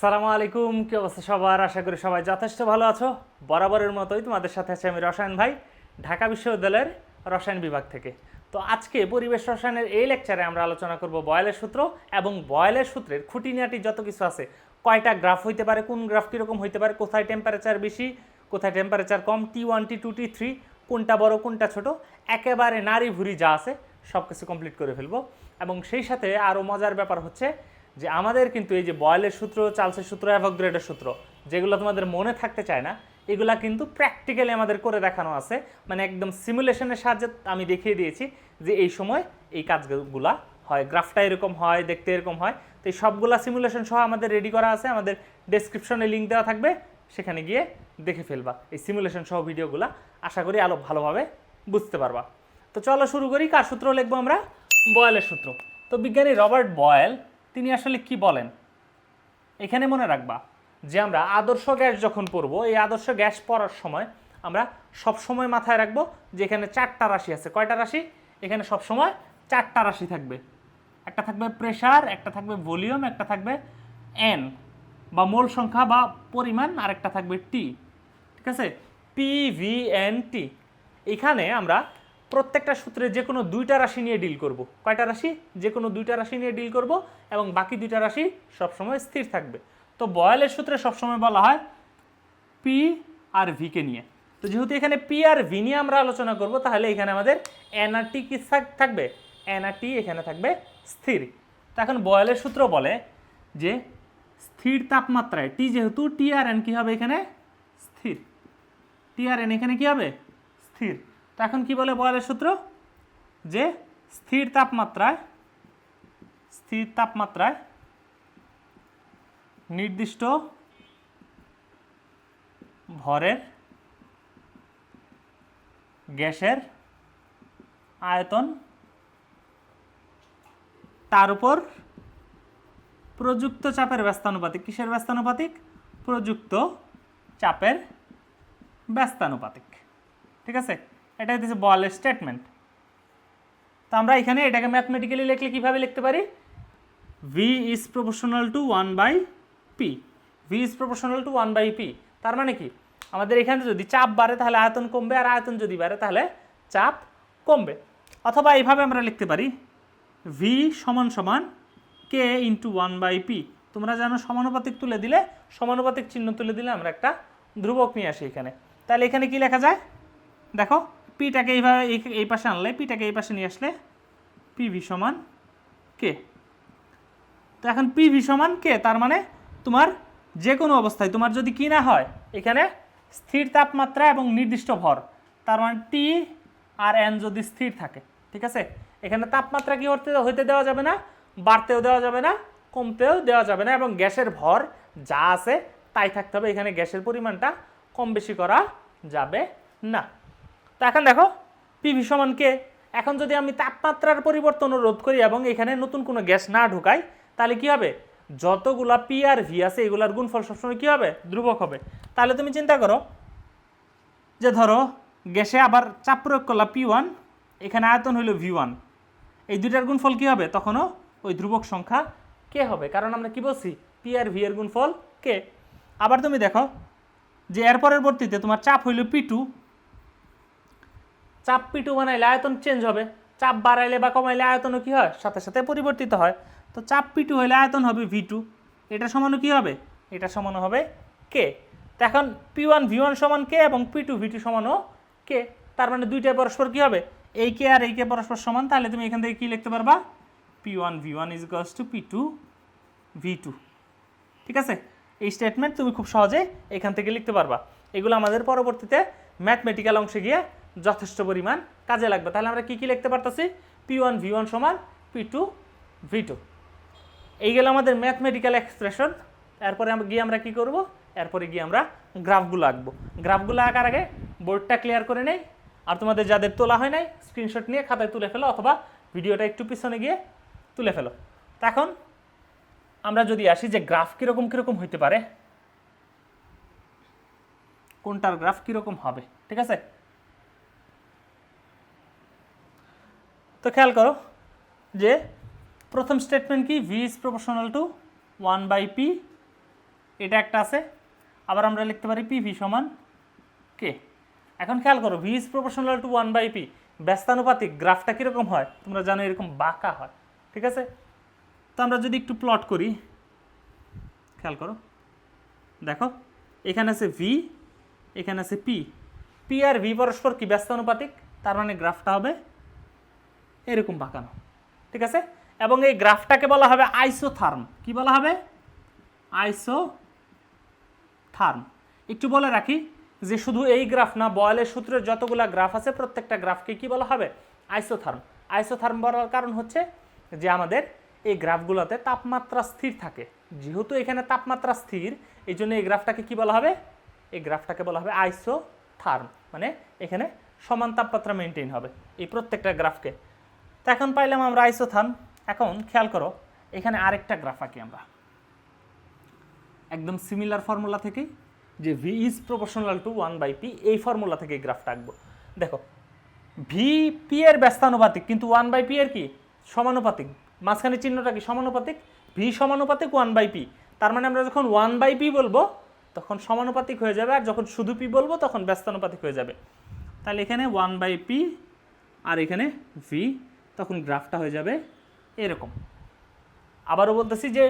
সালামু আলাইকুম, কি অবস্থা সবার? আশা করি সবাই যথেষ্ট ভালো আছো। বরাবরের মতোই তোমাদের সাথে আছে আমি রসায়ন ভাই, ঢাকা বিশ্ববিদ্যালয়ের রসায়ন বিভাগ থেকে। তো আজকে পরিবেশ রসায়নের এই লেকচারে আমরা আলোচনা করব বয়েলের সূত্র এবং বয়েলের সূত্রের খুঁটিনাটি যত কিছু আছে। কয়টা গ্রাফ হইতে পারে, কোন গ্রাফ কীরকম হইতে পারে, কোথায় টেম্পারেচার বেশি, কোথায় টেম্পারেচার কম T one T two T three কোনটা বড়, কোনটা ছোট, একেবারে নারী ভুরি যা আছে সব কিছু কমপ্লিট করে ফেলব। এবং সেই সাথে আরও মজার ব্যাপার হচ্ছে যে আমাদের কিন্তু এই যে বয়েলের সূত্র, চার্লসের সূত্র অ্যাভোগ্রেডের সূত্র, যেগুলো তোমাদের মনে থাকতে চায় না, এগুলা কিন্তু প্র্যাকটিক্যালি আমাদের করে দেখানো আছে। মানে একদম সিমুলেশনের সাহায্যে আমি দেখিয়ে দিয়েছি যে এই সময় এই কাজগুলা হয়। গ্রাফটা এরকম হয়, দেখতে এরকম হয়। তো এই সবগুলা সিমুলেশন সহ আমাদের রেডি করা আছে। আমাদের ডেসক্রিপশনে লিঙ্ক দেওয়া থাকবে। সেখানে গিয়ে দেখে ফেলবা এই সিমুলেশন সহ ভিডিওগুলা। আশা করি আলো ভালোভাবে বুঝতে পারবা। তো চলো শুরু করি। কার সূত্র লিখব আমরা? বয়েলের সূত্র। তো বিজ্ঞানী রবার্ট বয়েল তিনি আসলে কি বলেন? এখানে মনে রাখবা যে আমরা আদর্শ গ্যাস যখন পড়ব এই আদর্শ গ্যাস পড়ার সময় আমরা সব সময় মাথায় রাখব যে এখানে চারটা রাশি আছে। কয়টা রাশি? এখানে সব সময় চারটা রাশি থাকবে। একটা থাকবে প্রেশার একটা থাকবে ভলিউম একটা থাকবে এন বা মোল সংখ্যা বা পরিমাণ আর একটা থাকবে টি ঠিক আছে? পি ভি এন টি এখানে আমরা প্রত্যেকটা সূত্রে যে কোনো দুইটা রাশি নিয়ে ডিল করব। কয়টা রাশি? যে কোনো দুইটা রাশি নিয়ে ডিল করব এবং বাকি দুইটা রাশি সবসময় স্থির থাকবে। তো বয়েলের সূত্রে সবসময় বলা হয় পি আর ভিকে নিয়ে। তো যেহেতু এখানে পি আর ভি নিয়ে আমরা আলোচনা করব, তাহলে এখানে আমাদের এন আর টি কি থাকবে? এন আর টি এখানে থাকবে স্থির। তো এখন বয়েলের সূত্র বলে যে স্থির তাপমাত্রায় টি যেহেতু টি আর এন কী হবে এখানে? স্থির। টি আর এন এখানে কি হবে? স্থির। তো এখন কি বলে বয়েলের সূত্র? যে স্থির তাপমাত্রায় স্থির তাপমাত্রায় নির্দিষ্ট ভরের গ্যাসের আয়তন তার উপর প্রযুক্ত চাপের ব্যস্তানুপাতিক। কিসের ব্যস্তানুপাতিক? প্রযুক্ত চাপের ব্যস্তানুপাতিক। ঠিক আছে? এটা হচ্ছে বলের স্টেটমেন্ট। তো আমরা এখানে এটাকে ম্যাথমেটিক্যালি লিখলে কীভাবে লিখতে পারি? V is proportional to one by P V is proportional to one by P তার মানে কি? আমাদের এখানে যদি চাপ বাড়ে তাহলে আয়তন কমবে, আর আয়তন যদি বাড়ে তাহলে চাপ কমবে। অথবা এইভাবে আমরা লিখতে পারি। ভি সমান সমান K into one by P তোমরা জানো সমানুপাতিক তুলে দিলে, সমানুপাতিক চিহ্ন তুলে দিলে আমরা একটা ধ্রুবক নিয়ে আসি এখানে। তাহলে এখানে কি লেখা যায়? দেখো পিটাকে এইভাবে এই- পাশে আনলে, পিটাকে এই পাশে নিয়ে আসলে পিভি সমান কে তো এখন পিভি সমান কে তার মানে তোমার যে কোনো অবস্থায়, তোমার যদি কি না হয়, এখানে স্থির তাপমাত্রা এবং নির্দিষ্ট ভর, তার মানে টি আর এন যদি স্থির থাকে, ঠিক আছে? এখানে তাপমাত্রা কি হতে হইতে দেওয়া যাবে না, বাড়তেও দেওয়া যাবে না, কমতেও দেওয়া যাবে না, এবং গ্যাসের ভর যা আছে তাই থাকতে হবে, এখানে গ্যাসের পরিমাণটা কম বেশি করা যাবে না। তো এখন দেখো পিভি সমান কে এখন যদি আমি তাপমাত্রার পরিবর্তন রোধ করি এবং এখানে নতুন কোনো গ্যাস না ঢুকাই, তাহলে কি হবে? যতগুলা পি আর ভি আছে, এগুলার গুণফল সবসময় কি হবে? ধ্রুবক হবে। তাহলে তুমি চিন্তা করো যে ধরো, গ্যাসে আবার চাপ প্রয়োগ করলাম পি ওয়ান এখানে আয়তন হইল ভি ওয়ান এই দুইটার গুণফল কি হবে? তখনও ওই ধ্রুবক সংখ্যা কে হবে। কারণ আমরা কি বলছি? পি আর ভি এর গুণফল কে আবার তুমি দেখো যে এর পরবর্তীতে তোমার চাপ হইল পি টু চাপ পিটু বানাইলে আয়তন চেঞ্জ হবে। চাপ বাড়াইলে বা কমাইলে আয়তনও কী হয়? সাথে সাথে পরিবর্তিত হয়। তো চাপ পি টু হইলে আয়তন হবে ভি টু এটা সমানও কী হবে? এটা সমানও হবে কে তো এখন পি ওয়ান ভি ওয়ান সমান কে এবং পি টু ভি টু সমানও কে তার মানে দুইটাই পরস্পর কী হবে? এই কে আর এই কে পরস্পর সমান। তাহলে তুমি এখান থেকে কী লিখতে পারবা? P one V one is equals to P two V two ঠিক আছে? এই স্টেটমেন্ট তুমি খুব সহজে এখান থেকে লিখতে পারবা। এগুলো আমাদের পরবর্তীতে ম্যাথমেটিক্যাল অংশে গিয়ে যথেষ্ট পরিমাণ কাজে লাগবে। তাহলে আমরা কী কী লিখতে পারতেছি? পি ওয়ান ভি ওয়ান সমান পি টু ভি টু এই গেল আমাদের ম্যাথমেটিক্যাল এক্সপ্রেশন এরপরে গিয়ে আমরা কী করব? এরপরে গিয়ে আমরা গ্রাফগুলো আঁকবো। গ্রাফগুলো আঁকার আগে বোর্ডটা ক্লিয়ার করে নেই। আর তোমাদের যাদের তোলা হয় নাই স্ক্রিনশট নিয়ে খাতায় তুলে ফেলো অথবা ভিডিওটা একটু পিছনে গিয়ে তুলে ফেলো। এখন আমরা যদি আসি যে গ্রাফ কীরকম কীরকম হইতে পারে, কোনটার গ্রাফ কীরকম হবে, ঠিক আছে? তো খেয়াল করো যে প্রথম স্টেটমেন্ট কি? V is proportional to one by P এটা একটা আছে। আবার আমরা লিখতে পারি পি ভি সমান কে এখন খেয়াল করো V is proportional to one by P ব্যস্তানুপাতিক গ্রাফটা কীরকম হয়? তোমরা জানো এরকম বাঁকা হয়। ঠিক আছে? তো আমরা যদি একটু প্লট করি, খেয়াল করো। দেখো, এখানে আছে ভি এখানে আছে পি পি আর ভি পরস্পর কি? ব্যস্তানুপাতিক। তার মানে গ্রাফটা হবে এরকম বাঁকানো, ঠিক আছে? এবং এই গ্রাফটাকে বলা হবে আইসোথার্ম। কি বলা হবে? আইসো থার্ম একটু বলে রাখি যে শুধু এই গ্রাফ না, বয়েলের সূত্রের যতগুলা গ্রাফ আছে, প্রত্যেকটা গ্রাফকে কি বলা হবে? আইসোথার্ম। আইসোথার্ম বলার কারণ হচ্ছে যে আমাদের এই গ্রাফগুলোতে তাপমাত্রা স্থির থাকে। যেহেতু এখানে তাপমাত্রা স্থির, এই জন্য এই গ্রাফটাকে কি বলা হবে? এই গ্রাফটাকে বলা হবে আইসোথার্ম। মানে এখানে সমান তাপমাত্রা মেনটেন হবে এই প্রত্যেকটা গ্রাফকে। তো এখন পাইলাম আমরা আইসোথান। এখন খেয়াল করো, এখানে আরেকটা গ্রাফ আঁকি আমরা। একদম সিমিলার ফর্মুলা থেকে যে V is proportional to one by P এই ফর্মুলা থেকে গ্রাফটা আঁকবো। দেখো ভি পি এর ব্যস্তানুপাতিক, কিন্তু ওয়ান বাই পি এর কি? সমানুপাতিক। মাঝখানে চিহ্নটা কি? সমানুপাতিক। ভি সমানুপাতিক ওয়ান বাই পি তার মানে আমরা যখন ওয়ান বাই পি বলব, তখন সমানুপাতিক হয়ে যাবে, আর যখন শুধু পি বলব, তখন ব্যস্তানুপাতিক হয়ে যাবে। তাহলে এখানে ওয়ান বাই পি আর এখানে ভি তখন গ্রাফটা হয়ে যাবে এরকম। আবারও বলতেছি যে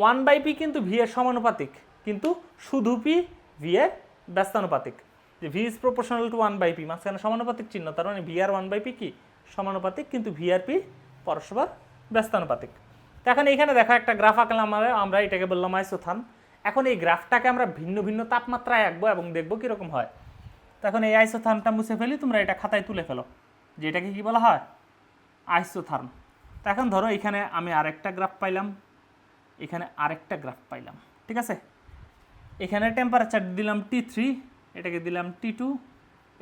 ওয়ান বাই পি কিন্তু ভি এর সমানুপাতিক, কিন্তু শুধু পি ভি এর ব্যস্তানুপাতিক। যে V is proportional to one by P মাঝখানে সমানুপাতিক চিহ্ন, তার মানে ভি আর ওয়ান বাই পি কি? সমানুপাতিক, কিন্তু ভি আর পি পরস্পর ব্যস্তানুপাতিক। তো এখন এখানে দেখো একটা গ্রাফ আঁকলাম আমরা আমরা এটাকে বললাম আইসোথান এখন এই গ্রাফটাকে আমরা ভিন্ন ভিন্ন তাপমাত্রায় আঁকবো এবং দেখব কীরকম হয়। তো এখন এই আইসোথার্মটা মুছে ফেলি, তোমরা এটা খাতায় তুলে ফেলো। যে এটাকে কি বলা হয়? আইসোথার্ম। তো এখন ধরো এখানে আমি আরেকটা গ্রাফ পাইলাম, এখানে আরেকটা গ্রাফ পাইলাম, ঠিক আছে? এখানে টেম্পারেচার দিলাম টি থ্রি এটাকে দিলাম টি টু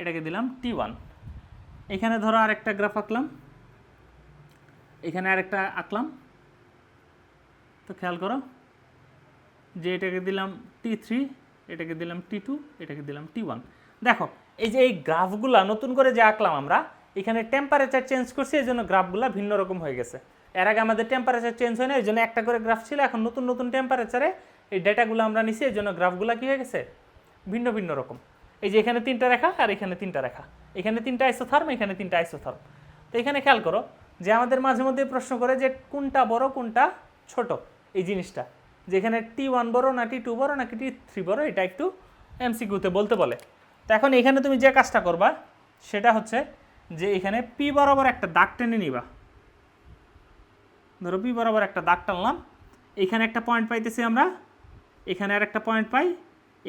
এটাকে দিলাম টি ওয়ান এখানে ধরো আরেকটা গ্রাফ আঁকলাম, এখানে আরেকটা আঁকলাম। তো খেয়াল করো, যে এটাকে দিলাম টি থ্রি এটাকে দিলাম টি টু এটাকে দিলাম টি ওয়ান দেখো, এই যে এই গ্রাফগুলা নতুন করে যে আঁকলাম আমরা এখানে টেম্পারেচার চেঞ্জ করছি, এই জন্য গ্রাফগুলা ভিন্ন রকম হয়ে গেছে। এর আগে আমাদের টেম্পারেচার চেঞ্জ হয় না এই জন্য একটা করে গ্রাফ ছিল, এখন নতুন নতুন টেম্পারেচারে এই ডেটাগুলো আমরা নিছি, এই জন্য গ্রাফগুলা কী হয়ে গেছে? ভিন্ন ভিন্ন রকম। এই যে এখানে তিনটা রেখা আর এখানে তিনটা রেখা। এখানে তিনটা আইসোথার্ম এখানে তিনটা আইসোথার্ম তো এখানে খেয়াল করো যে আমাদের মাঝে মধ্যে প্রশ্ন করে যে কোনটা বড়, কোনটা ছোট এই জিনিসটা। যেখানে টি ওয়ান বড় না টি টু বড় নাকি টি থ্রি বড়, এটা একটু এমসিকিউতে বলতে বলে। তো এখন এখানে তুমি যে কাজটা করবা, সেটা হচ্ছে যে এখানে পি বরাবর একটা দাগ টেনে নিবা। ধরো পি বরাবর একটা দাগ টানলাম। এখানে একটা পয়েন্ট পাইতেছি আমরা, এখানে আর একটা পয়েন্ট পাই,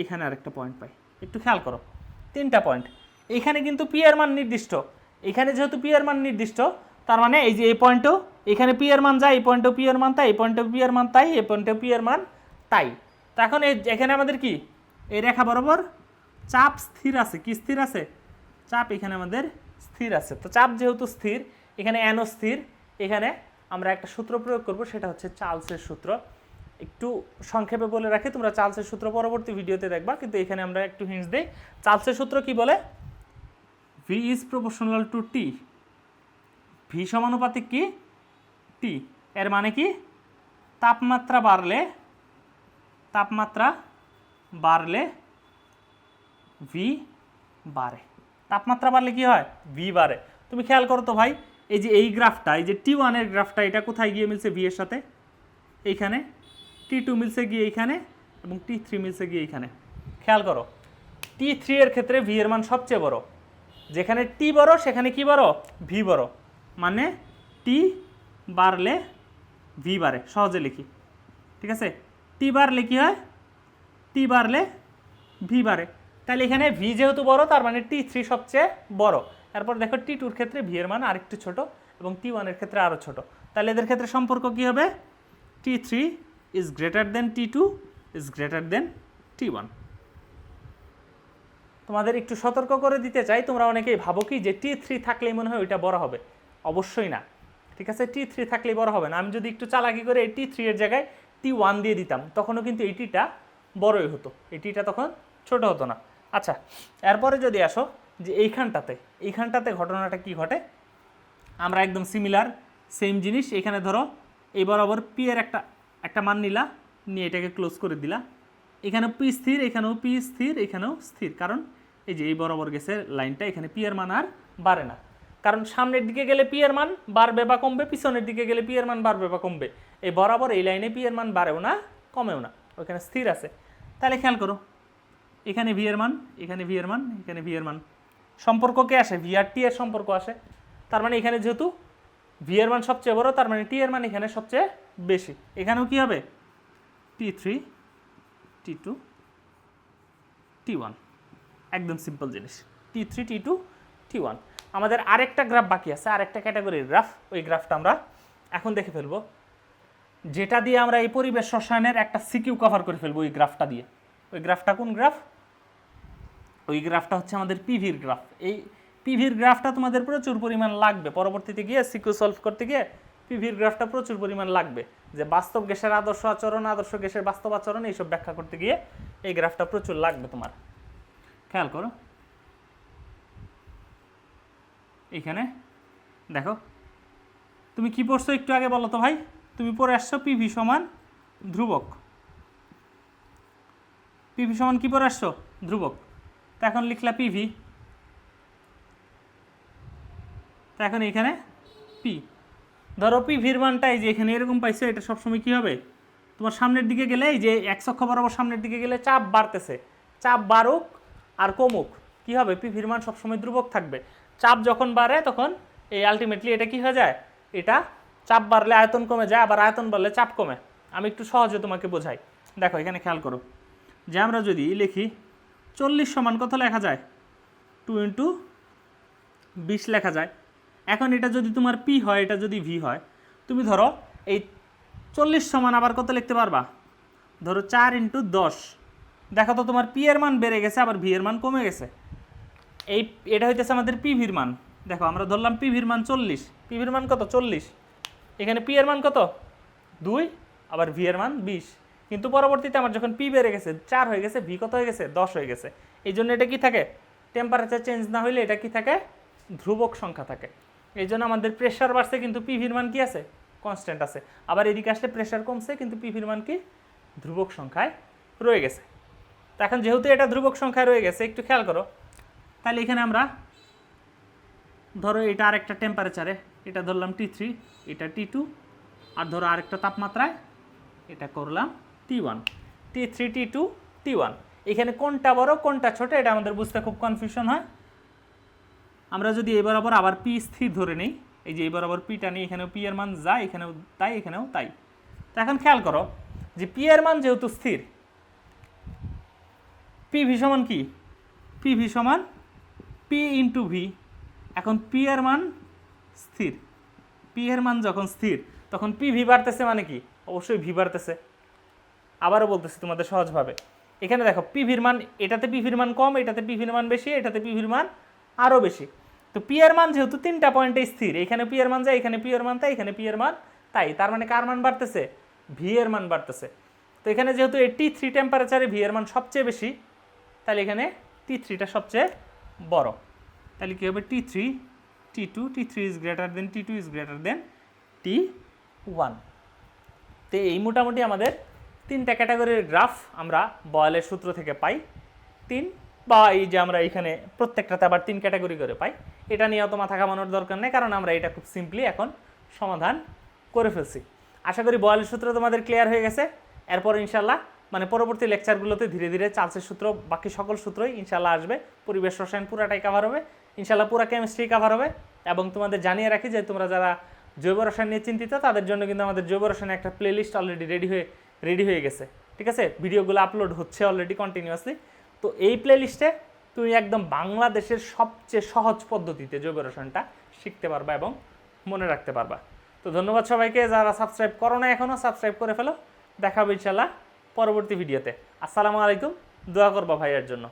এখানে আর একটা পয়েন্ট পাই। একটু খেয়াল করো, তিনটা পয়েন্ট এখানে কিন্তু পি মান নির্দিষ্ট। এখানে যেহেতু পি মান নির্দিষ্ট, তার মানে এই যে এই পয়েন্টও এখানে পি মান যায়, এই পয়েন্টেও পি এর মান তাই, এই পয়েন্টেও পি এর মান তাই, এই পয়েন্টেও পি এর মান তাই। তো এখন এখানে আমাদের কি? এই রেখা বরাবর চাপ স্থির আছে। কি স্থির আছে? চাপ এখানে আমাদের স্থির আছে। তো চাপ যেহেতু স্থির, এখানে অ্যানো স্থির, এখানে আমরা একটা সূত্র প্রয়োগ করব, সেটা হচ্ছে চার্লসের সূত্র। একটু সংক্ষেপে বলে রাখি, তোমরা চার্লসের সূত্র পরবর্তী ভিডিওতে দেখবা, কিন্তু এখানে আমরা একটু হিন্টস দিই। চার্লসের সূত্র কি বলে? V is proportional to T V সমানুপাতিক কি? টি এর মানে কি? তাপমাত্রা বাড়লে তাপমাত্রা বাড়লে ভি বাড়ে। তাপমাত্রা বাড়লে কি হয়? ভি বাড়ে। তুমি খেয়াল করো তো ভাই, এই যে এই গ্রাফটা, এই যে টি ওয়ানের গ্রাফটা, এটা কোথায় গিয়ে মিলছে ভি এর সাথে? এইখানে। টি টু মিলছে গিয়ে এইখানে এবং টি থ্রি মিলছে গিয়ে এইখানে। খেয়াল করো টি থ্রি এর ক্ষেত্রে ভি এর মান সবচেয়ে বড়। যেখানে টি বড়, সেখানে কি বড়? ভি বড়। মানে টি বাড়লে ভি বাড়ে। সহজে লিখি। ঠিক আছে? টি বাড়লে কি হয়? টি বাড়লে ভি বাড়ে। তাহলে এখানে ভি যেহেতু বড়, তার মানে টি থ্রি সবচেয়ে বড়। তারপর দেখো টি টুর ক্ষেত্রে ভি এর মান আরেকটু ছোট এবং টি ওয়ানের ক্ষেত্রে আরও ছোট। তাহলে এদের ক্ষেত্রে সম্পর্ক কি হবে? T three is greater than T two is greater than T one তোমাদের একটু সতর্ক করে দিতে চাই, তোমরা অনেকেই ভাবো কি যে টি থ্রি থাকলেই মনে হয় ওইটা বড় হবে। অবশ্যই না। ঠিক আছে? টি থ্রি থাকলেই বড় হবে না। আমি যদি একটু চালাকি করে এই টি থ্রি এর জায়গায় টি ওয়ান দিয়ে দিতাম, তখনও কিন্তু এই টিটা বড়ই হতো। এই টিটা তখন ছোট হতো না। আচ্ছা এরপরে যদি আসো যে এইখানটাতে এইখানটাতে ঘটনাটা কি ঘটে? আমরা একদম সিমিলার সেম জিনিস, এখানে ধরো এই বরাবর পি এর একটা একটা মান নিলা, নিয়ে এটাকে ক্লোজ করে দিলা। এখানেও পি স্থির, এখানেও পি স্থির, এখানেও স্থির। কারণ এই যে এই বরাবর গেছে লাইনটা, এখানে পি এর মান আর বাড়ে না। কারণ সামনের দিকে গেলে পি এর মান বাড়বে বা কমবে, পিছনের দিকে গেলে পি এর মান বাড়বে বা কমবে। এই বরাবর এই লাইনে পি এর মান বাড়েও না, কমেও না ওইখানে স্থির আছে। তাহলে খেয়াল করো এখানে ভি এর মান, এখানে ভি এর মান, এখানে ভি এর মান। সম্পর্ক কে আসে? ভি আর টি এর সম্পর্ক আসে। তার মানে এখানে যেহেতু ভি এর মান সবচেয়ে বড়, তার মানে টি এর মান এখানে সবচেয়ে বেশি। এখানেও কি হবে? T three T two T one একদম সিম্পল জিনিস। T three T two T one আমাদের আরেকটা গ্রাফ বাকি আছে, আরেকটা ক্যাটাগরির গ্রাফ ওই গ্রাফটা আমরা এখন দেখে ফেলব। যেটা দিয়ে আমরা এই পরিবেশ রসায়নের একটা সিকিউ কভার করে ফেলব ওই গ্রাফটা দিয়ে। ওই গ্রাফটা কোন গ্রাফ ওই গ্রাফটা হচ্ছে আমাদের পিভির গ্রাফ। এই পিভির গ্রাফটা তোমাদের প্রচুর পরিমাণ লাগবে। পরবর্তীতে গিয়ে সিকিউ সলভ করতে গিয়ে পিভির গ্রাফটা প্রচুর পরিমাণ লাগবে। যে বাস্তব গ্যাসের আদর্শ আচরণ, আদর্শ গ্যাসের বাস্তব আচরণ, এইসব ব্যাখ্যা করতে গিয়ে এই গ্রাফটা প্রচুর লাগবে তোমার। খেয়াল করো। এইখানে দেখো। তুমি কি পড়ছো একটু আগে বলো তো ভাই? তুমি পড়ে আসছো পিভি সমান ধ্রুবক। পিভি সমান কি পড়ে আসছো? ধ্রুবক। তো এখন লিখলা পিভি তো এখন এখানে পি ধরো পিভির মানটা এই যে এখানে এরকম পাইছো, এটা সবসময় কি হবে? তোমার সামনের দিকে গেলে এই যে এক অক্ষ বরাবর সামনের দিকে গেলে চাপ বাড়তেছে। চাপ বাড়ুক আর কমুক। কি হবে? পিভির মান সবসময় ধ্রুবক থাকবে। চাপ যখন বাড়ে, তখন এই আলটিমেটলি এটা কি হয়ে যায়? এটা চাপ বাড়লে আয়তন কমে যায়, আবার আয়তন বাড়লে চাপ কমে। আমি একটু সহজে তোমাকে বোঝাই। দেখো, এখানে খেয়াল করো। যে আমরা যদি লিখি চল্লিশ সমান কত লেখা যায়? টু ইন্টু বিশ লেখা যায়। এখন এটা যদি তোমার পি হয়, এটা যদি ভি হয়, তুমি ধরো এই চল্লিশ সমান আবার কত লিখতে পারবা? ধরো চার ইন্টু দশ। দেখো তো তোমার পি এর মান বেড়ে গেছে, আবার ভি এর মান কমে গেছে। এই এটা হইতেছে আমাদের পিভির মান। দেখো আমরা ধরলাম পিভির মান চল্লিশ। পিভির মান কত? চল্লিশ। এখানে পি এর মান কত? দুই, আবার ভি এর মান বিশ। কিন্তু পরবর্তীতে আমার যখন পি বেড়ে গেছে, চার হয়ে গেছে ভি কত হয়ে গেছে? দশ হয়ে গেছে। এই জন্য এটা কি থাকে? টেম্পারেচার চেঞ্জ না হইলে এটা কি থাকে? ধ্রুবক সংখ্যা থাকে। এই জন্য আমাদের প্রেশার বাড়ছে, কিন্তু পিভির মান কি আছে? কনস্ট্যান্ট আছে। আবার এদিকে আসলে প্রেশার কমছে, কিন্তু পিভির মান কি? ধ্রুবক সংখ্যায় রয়ে গেছে। তো এখন যেহেতু এটা ধ্রুবক সংখ্যায় রয়ে গেছে, একটু খেয়াল করো। তাহলে এখানে আমরা ধরো এটা আরেকটা টেম্পারেচারে এটা ধরলাম টি থ্রি এটা টি টু আর ধরো আরেকটা তাপমাত্রায় এটা করলাম T one T three T two T one এখানে কোনটা বড়, কোনটা ছোট, এটা আমাদের বুঝতে খুব কনফিউশন হয়। আমরা যদি এই বরাবর আবার পি স্থির ধরে নিই, এই যে এই বরাবর পিটা নিই, এখানেও পি এর মান যায়, এখানেও তাই এখানেও তাই। তো এখন খেয়াল করো যে পি এর মান যেহেতু স্থির পি ভি সমান কি? পি ভি সমান পি ইন্টু ভি এখন পি এর মান স্থির। পি এর মান যখন স্থির, তখন পি ভি বাড়তেছে মানে কি? অবশ্যই ভি বাড়তেছে। আবারও বলতেছি তোমাদের সহজভাবে। এখানে দেখো পিভির মান, এটাতে পিভির মান কম, এটাতে পিভির মান বেশি, এটাতে পিভির মান আরও বেশি। তো পি এর মান যেহেতু তিনটা পয়েন্টে স্থির, এখানে পি এর মান যায়, এখানে পি এর মান তাই, এখানে পি এর মান তাই। তার মানে কার মান বাড়তেছে? ভি এর মান বাড়তেছে। তো এখানে যেহেতু এই টি থ্রি টেম্পারেচারে ভি এর মান সবচেয়ে বেশি, তাহলে এখানে টি থ্রিটা সবচেয়ে বড়। তাহলে কী হবে? T three T two T three is greater than T two is greater than T one তো এই মোটামুটি আমাদের তিনটা ক্যাটাগরির গ্রাফ আমরা বয়ালের সূত্র থেকে পাই। তিন, বা এই যে আমরা এখানে প্রত্যেকটাতে আবার তিন ক্যাটাগরি করে পাই। এটা নিয়ে অত মাথা ঘামানোর দরকার নেই, কারণ আমরা এটা খুব সিম্পলি এখন সমাধান করে ফেলছি। আশা করি বয়েলের সূত্র তোমাদের ক্লিয়ার হয়ে গেছে। এরপর ইনশাল্লাহ মানে পরবর্তী লেকচারগুলোতে ধীরে ধীরে চার্লসের সূত্র, বাকি সকল সূত্রই ইনশাল্লাহ আসবে। পরিবেশ রসায়ন পুরাটাই কাভার হবে। ইনশাল্লাহ পুরা কেমিস্ট্রি কাভার হবে। এবং তোমাদের জানিয়ে রাখি যে তোমরা যারা জৈব রসায়ন নিয়ে চিন্তিত, তাদের জন্য কিন্তু আমাদের জৈব রসায়নের একটা প্লেলিস্ট অলরেডি রেডি হয়ে রেডি হয়ে গেছে, ঠিক আছে? ভিডিওগুলো আপলোড হচ্ছে অলরেডি কন্টিনিউয়াসলি তো এই প্লেলিস্টে তুমি একদম বাংলাদেশের সবচেয়ে সহজ পদ্ধতিতে জৈব রসায়নটা শিখতে পারবা এবং মনে রাখতে পারবা। তো ধন্যবাদ সবাইকে, যারা সাবস্ক্রাইব করো না এখনও সাবস্ক্রাইব করে ফেলো। দেখাবো ইনশাল্লাহ পরবর্তী ভিডিওতে আসসালামু আলাইকুম, দোয়া করবা ভাইয়ের জন্য।